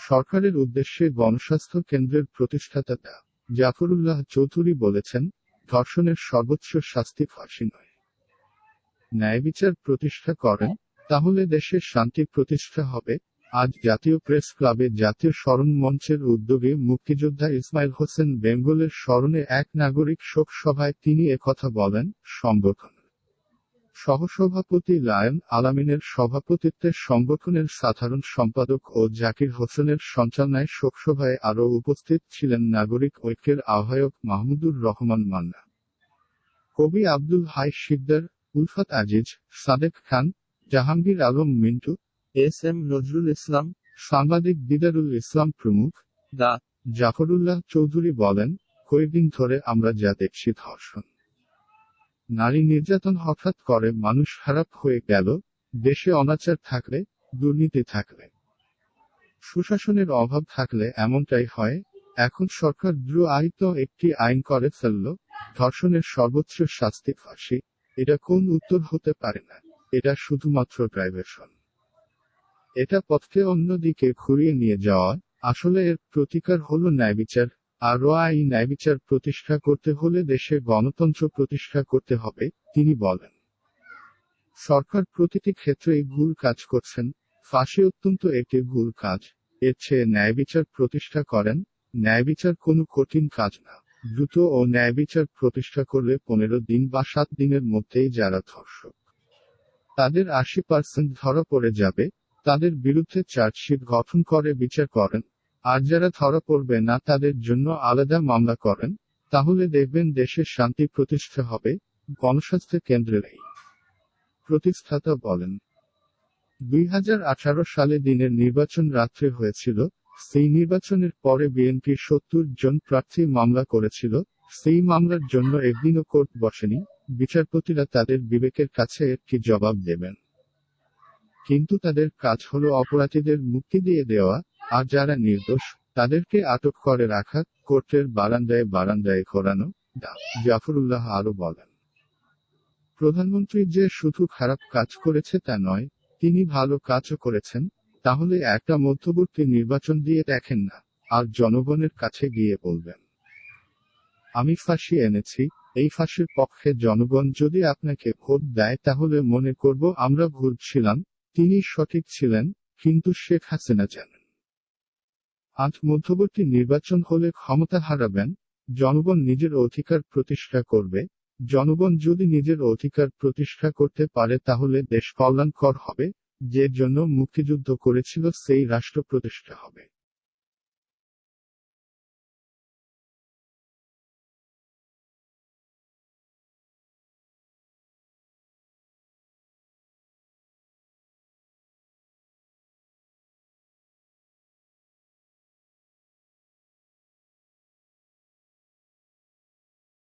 সরকারের উদ্দেশ্যে গণস্বাস্থ্য কেন্দ্রের প্রতিষ্ঠাতা জাফরুল্লাহ চৌধুরী বলেছেন, ধর্ষণের সর্বোচ্চ শাস্তি ফাঁসি নয়। ন্যায়বিচার প্রতিষ্ঠা করেন, তাহলে দেশের শান্তি প্রতিষ্ঠা হবে, আজ জাতীয় প্রেস ক্লাবে জাতীয় স্মরণ মঞ্চের উদ্যোগে মুক্তিযোদ্ধা ইসমাইল হোসেন বেঙ্গলের স্মরণে এক নাগরিক শোক সভায় তিনি একথা বলেন, সংগঠন সহসভাপতি লায়ন আলামিনের সভাপতিত্বে সংগঠনের সাধারণ সম্পাদক ও জাকির হোসেনের সঞ্চালনায় শোকসভায় আরও উপস্থিত ছিলেন নাগরিক ঐক্যের আহ্বায়ক মাহমুদুর রহমান মান্না। কবি আব্দুল হাই শিকদার, উলফাত আজিজ, সাদেক খান, জাহাঙ্গীর আলম মিন্টু, এস এম নজরুল ইসলাম, সাংবাদিক দিদারুল ইসলাম প্রমুখ দা জাফরুল্লাহ চৌধুরী বলেন কয়েকদিন ধরে আমরা যা দেখছি ধর্ষণ। নারী নির্যাতন হঠাৎ করে মানুষ খারাপ হয়ে গেল, দেশে অনাচার থাকলে, দুর্নীতি থাকলে। সুশাসনের অভাব থাকলে এমনটাই হয়, এখন সরকার দ্রুত একটি আইন করে ফেলল, ধর্ষণের সর্বোচ্চ শাস্তি ফাঁসি, এটা কোন উত্তর হতে পারে না, এটা শুধুমাত্র ড্রাইভেশন এটা পথকে অন্যদিকে ঘুরিয়ে নিয়ে যাওয়া, আসলে এর প্রতিকার হলো ন্যায়বিচার আরও এই ন্যায়বিচার প্রতিষ্ঠা করতে হলে দেশে গণতন্ত্র প্রতিষ্ঠা করতে হবে, তিনি বলেন। সরকার প্রতিটি ক্ষেত্রেই ভুল কাজ করছেন, ফাঁসি অত্যন্ত একটি ভুল কাজ, এর চেয়ে ন্যায়বিচার প্রতিষ্ঠা করেন, ন্যায়বিচার কোনো কঠিন কাজ না। দ্রুত ও ন্যায়বিচার প্রতিষ্ঠা করলে পনেরো দিন বা সাত দিনের মধ্যেই যারা ধর্ষক, তাদের আশি পার্সেন্ট ধরা পড়ে যাবে, তাদের বিরুদ্ধে চার্জশিট গঠন করে, বিচার করেন আর যারা ধরা পড়বে না তাদের জন্য আলাদা মামলা করেন, তাহলে দেখবেন দেশের শান্তি প্রতিষ্ঠা হবে, গণস্বাস্থ্য কেন্দ্রেরই প্রতিষ্ঠাতা বলেন, দুই সালে দিনের নির্বাচন রাত্রে হয়েছিল, সেই নির্বাচনের পরে বিএনপির সত্তর জন প্রার্থী মামলা করেছিল, সেই মামলার জন্য একদিনও কোর্ট বসেনি, বিচারপতিরা তাদের বিবেকের কাছে একটি জবাব দেবেন। কিন্তু তাদের কাজ হলো অপরাধীদের মুক্তি দিয়ে দেওয়া আর যারা নির্দোষ, তাদেরকে আটক করে রাখা, কোর্টের বারান্দায় বারান্দায় ঘোরানো জাফরুল্লাহ আরও বলেন। প্রধানমন্ত্রী যে শুধু খারাপ কাজ করেছে তা নয়, তিনি ভালো কাজও করেছেন, তাহলে একটা মধ্যবর্তী নির্বাচন দিয়ে দেখেন না, আর জনগণের কাছে গিয়ে বলবেন। আমি ফাঁসি এনেছি, এই ফাঁসির পক্ষে জনগণ যদি আপনাকে ভোট দেয় তাহলে মনে করব আমরা ভুল ছিলাম, তিনি সঠিক ছিলেন, কিন্তু শেখ হাসিনা জানেন। আজ মধ্যবর্তী নির্বাচন হলে ক্ষমতা হারাবেন, জনগণ নিজের অধিকার প্রতিষ্ঠা করবে, জনগণ যদি নিজের অধিকার প্রতিষ্ঠা করতে পারে তাহলে দেশ কল্যাণকর হবে, যে জন্য মুক্তিযুদ্ধ করেছিল সেই রাষ্ট্র প্রতিষ্ঠা হবে।